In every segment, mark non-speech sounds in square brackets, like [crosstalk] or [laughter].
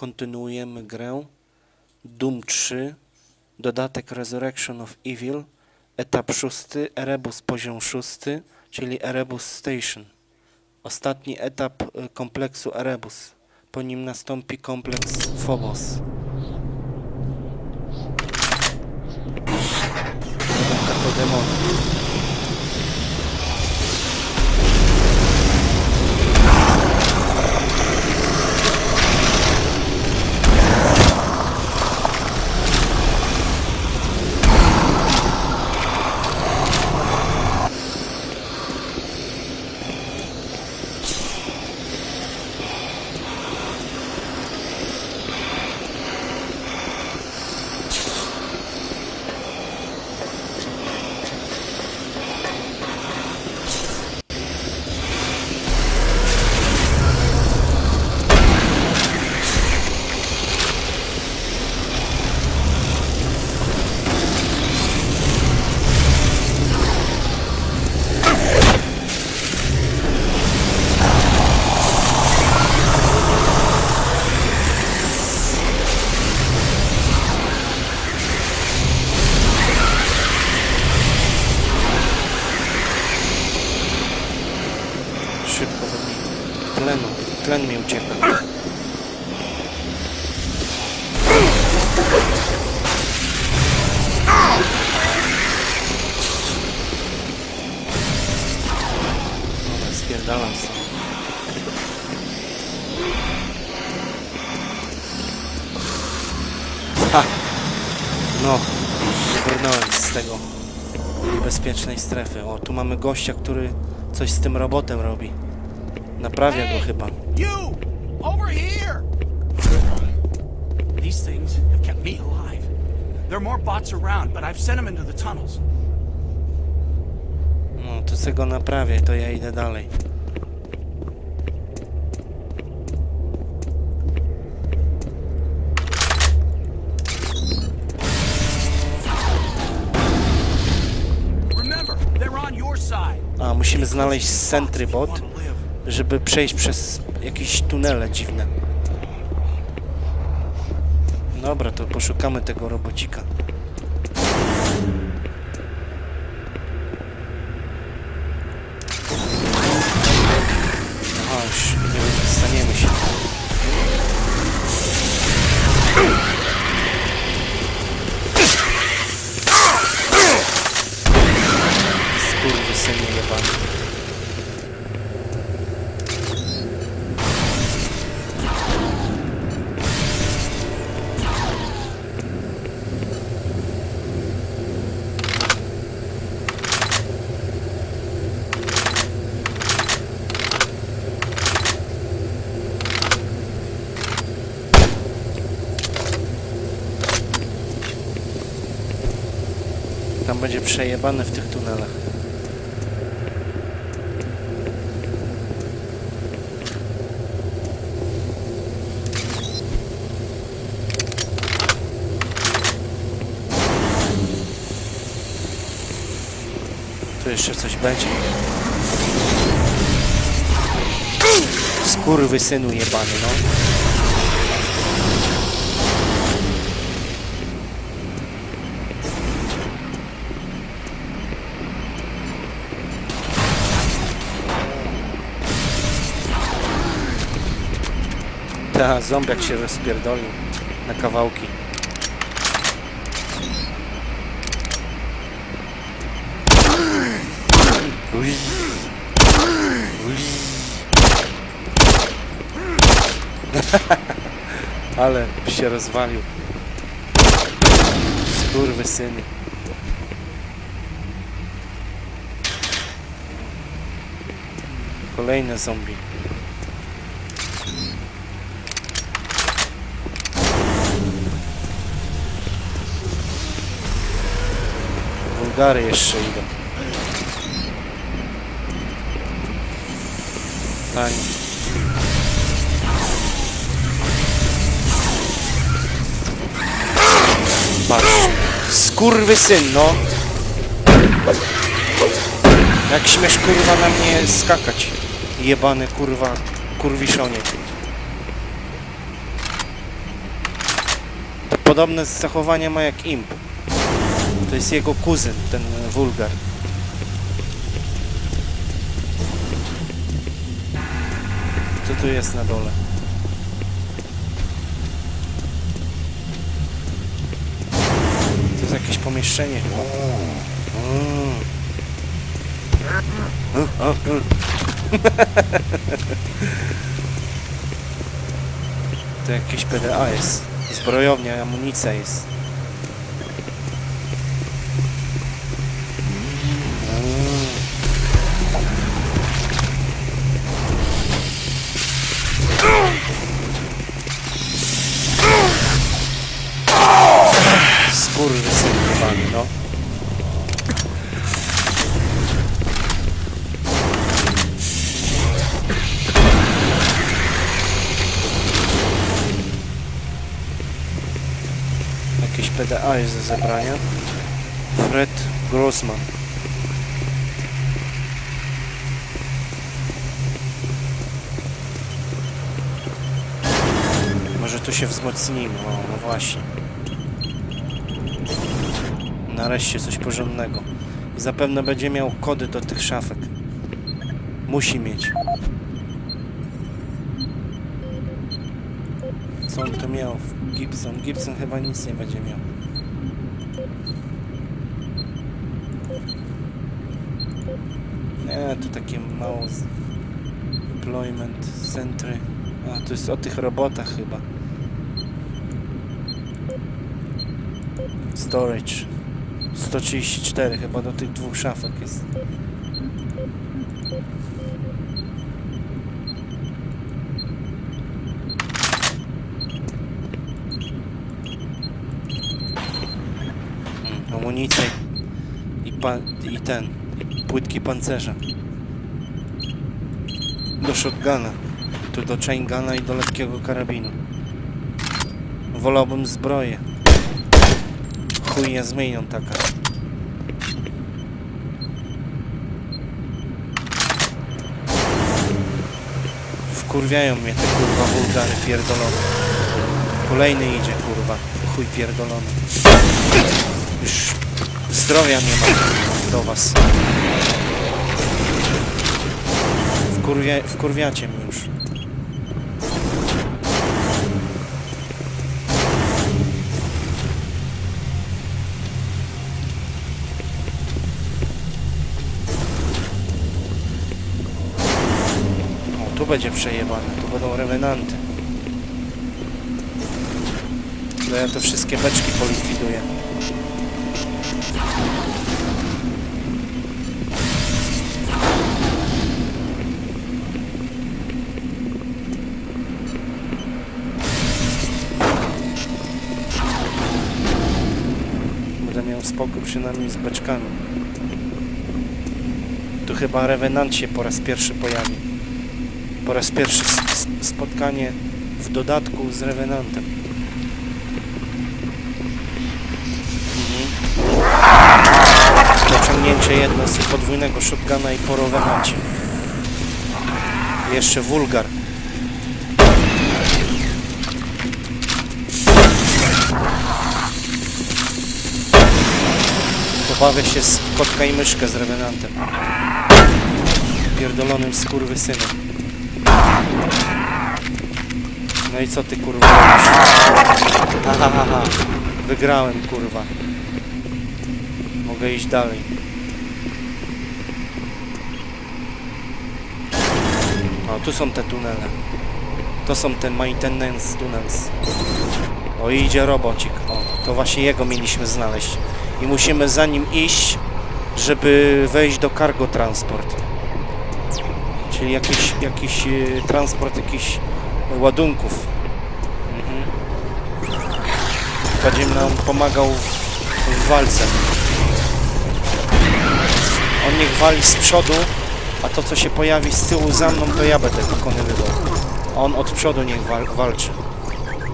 kontynuujemy grę. Doom 3, dodatek Resurrection of Evil, etap szósty, Erebus poziom szósty, czyli Erebus Station. Ostatni etap y, kompleksu Erebus. Po nim nastąpi kompleks Phobos. Dodatka Ha! No, wybrnąłem z tego niebezpiecznej strefy. O, tu mamy gościa, który coś z tym robotem robi. Naprawia go chyba. You! Over here! These things have kept me alive. There are more bots around, but I've sent them into the tunnels. No, to se go naprawię, to ja idę dalej. Znaleźć sentry If you bot, wanna live. żeby przejść przez jakieś tunele dziwne. Dobra, to poszukamy tego robocika. Przejebane w tych tunelach. Tu jeszcze coś będzie. Skurwy synu jebany, no. Ta zombiak się rozpierdolił na kawałki. Ui. [laughs] Ui. Ale się rozwalił. Skurwy syny. Kolejne zombie. Wulgary jeszcze idą. Tań. Patrz. Skurwy syn, no. Jak śmiesz kurwa na mnie skakać. Jebany kurwa kurwiszonie. podobne zachowania ma jak Imp. To jest jego kuzyn, ten wulgar. Co tu jest na dole? To jest jakieś pomieszczenie. To jakieś PDA jest. Zbrojownia, amunicja jest. PDA jest do zebrania. Fred Grossman. Może tu się wzmocnimy, o, no właśnie. Nareszcie coś porządnego. I zapewne będzie miał kody do tych szafek. Musi mieć. Co on tu miał? Gibson. Gibson chyba nic nie będzie miał. Nie, to takie mało... Employment, centry. A, to jest o tych robotach chyba. Storage. 134 chyba do tych dwóch szafek jest. Mm, Amunicja i, i, ten, płytki pancerza. Do shotguna. Tu do chainguna i do lekkiego karabinu. Wolałbym zbroję. Chujnia zmienią taka. Wkurwiają mnie te kurwa wulgary pierdolone. Kolejny idzie kurwa. Chuj pierdolony. Już zdrowia nie ma do was. Wkurwia, wkurwiacie mnie już. O, tu będzie przejebane, tu będą revenanty. No ja te wszystkie beczki polikwiduję. Spokój przynajmniej z beczkami. Tu chyba Revenant się po raz pierwszy pojawi. Po raz pierwszy spotkanie w dodatku z Revenantem. Mhm. Dociągnięcie jedno z podwójnego shotguna i po Revenancie. Jeszcze Wulgar. Pobawię się z kotka i myszkę z Revenantem. Pierdolonym skurwysynem. No i co ty kurwa robisz? Ha, ha, ha, ha. Wygrałem kurwa. Mogę iść dalej. O, tu są te tunele. To są te maintenance tunnels. O, idzie robocik. O, to właśnie jego mieliśmy znaleźć. I musimy za nim iść, żeby wejść do cargo transport. Czyli jakiś, jakiś e, transport jakichś ładunków. Mhm. Będzie nam pomagał w, w walce. On niech wali z przodu, a to co się pojawi z tyłu za mną, to ja będę wykonywywał. A on od przodu niech wal, walczy.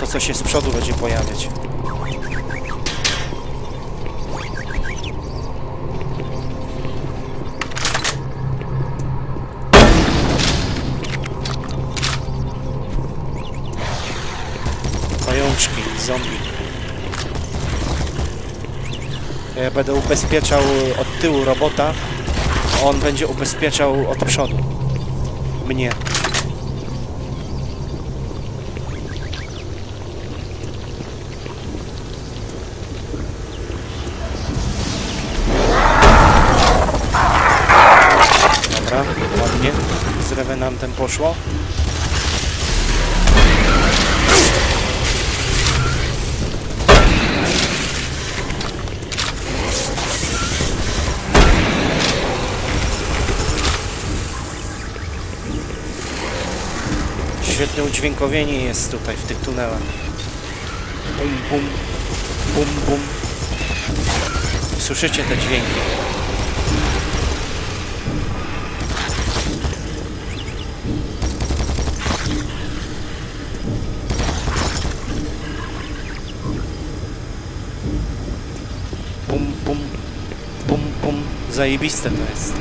To co się z przodu będzie pojawiać. Będę ubezpieczał od tyłu robota, a on będzie ubezpieczał od przodu. Mnie. Dobra, ładnie. Z Revenantem poszło. Świetne udźwiękowienie jest tutaj w tych tunelach. Bum, bum, bum, bum. Słyszycie te dźwięki? Bum, bum, bum, bum. Zajebiste to jest.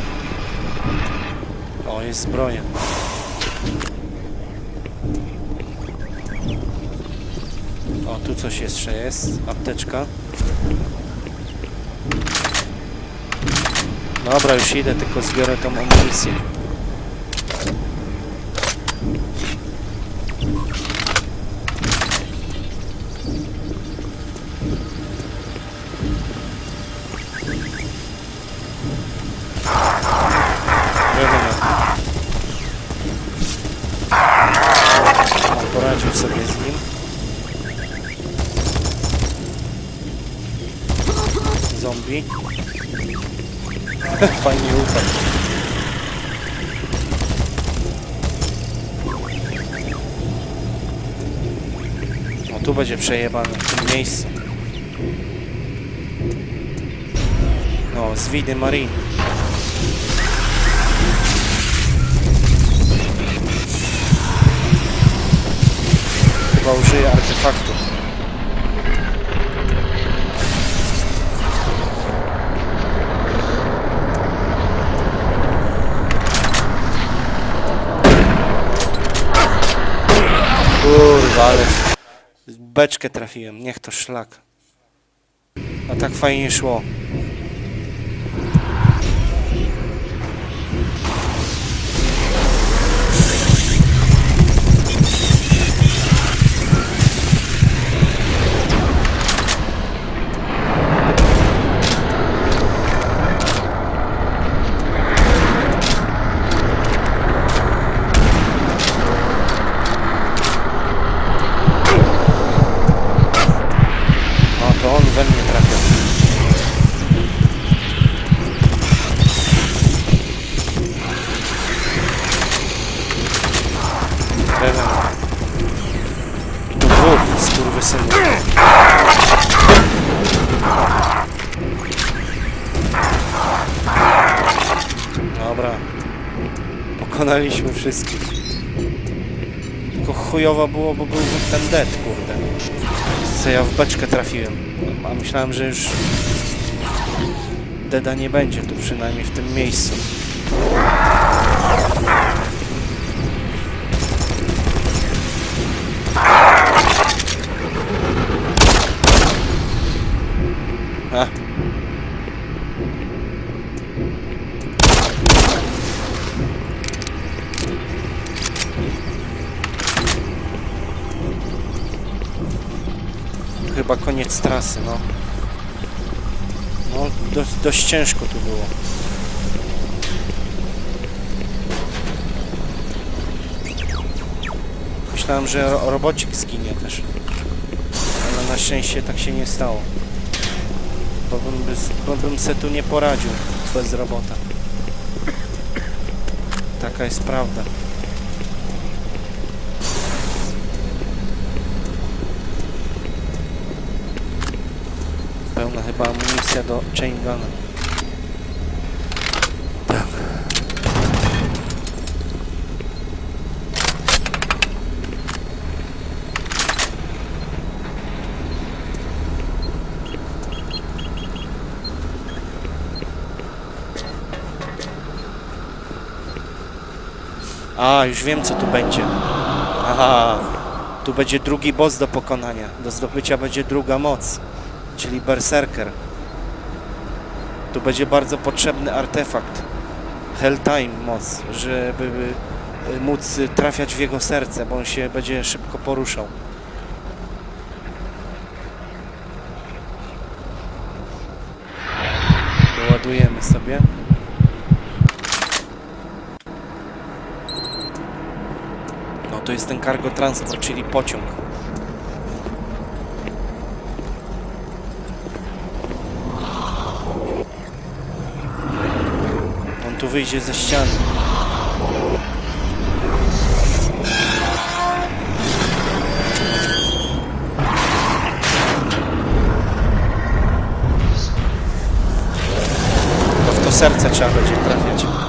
O, jest zbroja. Tu coś jeszcze jest. Apteczka. Dobra, już idę, tylko zbiorę tą amunicję. Tu będzie przejebane, w tym miejscu. No, z widy Marine. Chyba użyję artefaktu. Kurwa, ale beczkę trafiłem, niech to szlak. A tak fajnie szło. Skurwysynu. Dobra. Pokonaliśmy wszystkich. Tylko chujowo było, bo był ten dead, kurde. Co ja w beczkę trafiłem. A myślałem, że już Deda nie będzie tu przynajmniej w tym miejscu. Chyba koniec trasy, no. No, dość, dość ciężko tu było. Myślałem, że ro- robocik zginie też. Ale na szczęście tak się nie stało. Bo bym, bo bym se tu nie poradził bez robota. Taka jest prawda. Chyba amunicja do chain guna. Tak. A, już wiem co tu będzie. Aha, tu będzie drugi boss do pokonania. Do zdobycia będzie druga moc, czyli Berserker. Tu będzie bardzo potrzebny artefakt. Helltime moc, żeby y, móc trafiać w jego serce, bo on się będzie szybko poruszał. Doładujemy sobie. No to jest ten cargo transport, czyli pociąg. Wyjdzie ze ściany. To w to serce trzeba będzie trafiać.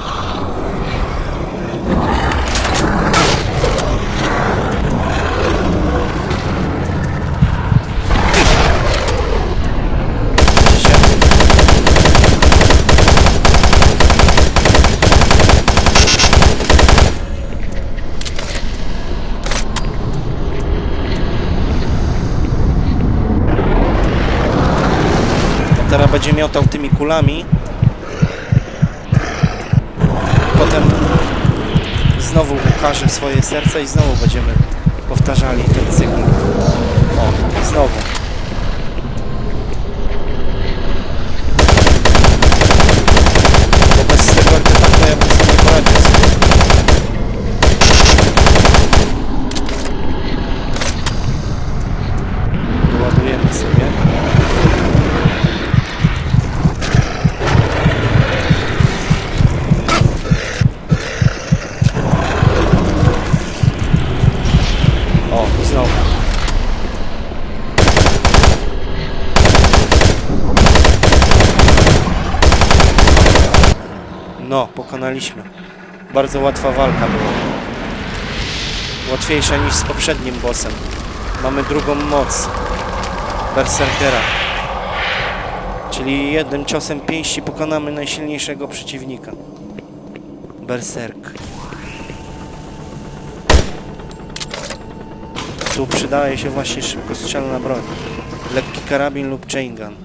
Będzie miotał tymi kulami. Potem znowu ukaże swoje serce i znowu będziemy powtarzali ten cykl. O, znowu. Bo bez tego artefaktu ja bym sobie nie poradził. Doładujemy sobie. O, znowu. No, pokonaliśmy. Bardzo łatwa walka była. Łatwiejsza niż z poprzednim bossem. Mamy drugą moc. Berserkera. Czyli jednym ciosem pięści pokonamy najsilniejszego przeciwnika. Berserk. Tu przydaje się właśnie szybkostrzelna broń. Lekki karabin lub chain gun.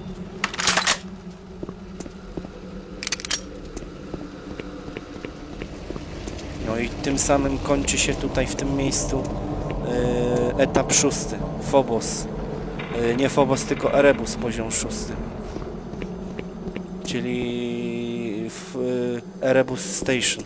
I tym samym kończy się tutaj w tym miejscu yy, etap szósty. Phobos. Yy, nie Phobos, tylko Erebus poziom szósty. Czyli yy, Erebus Station.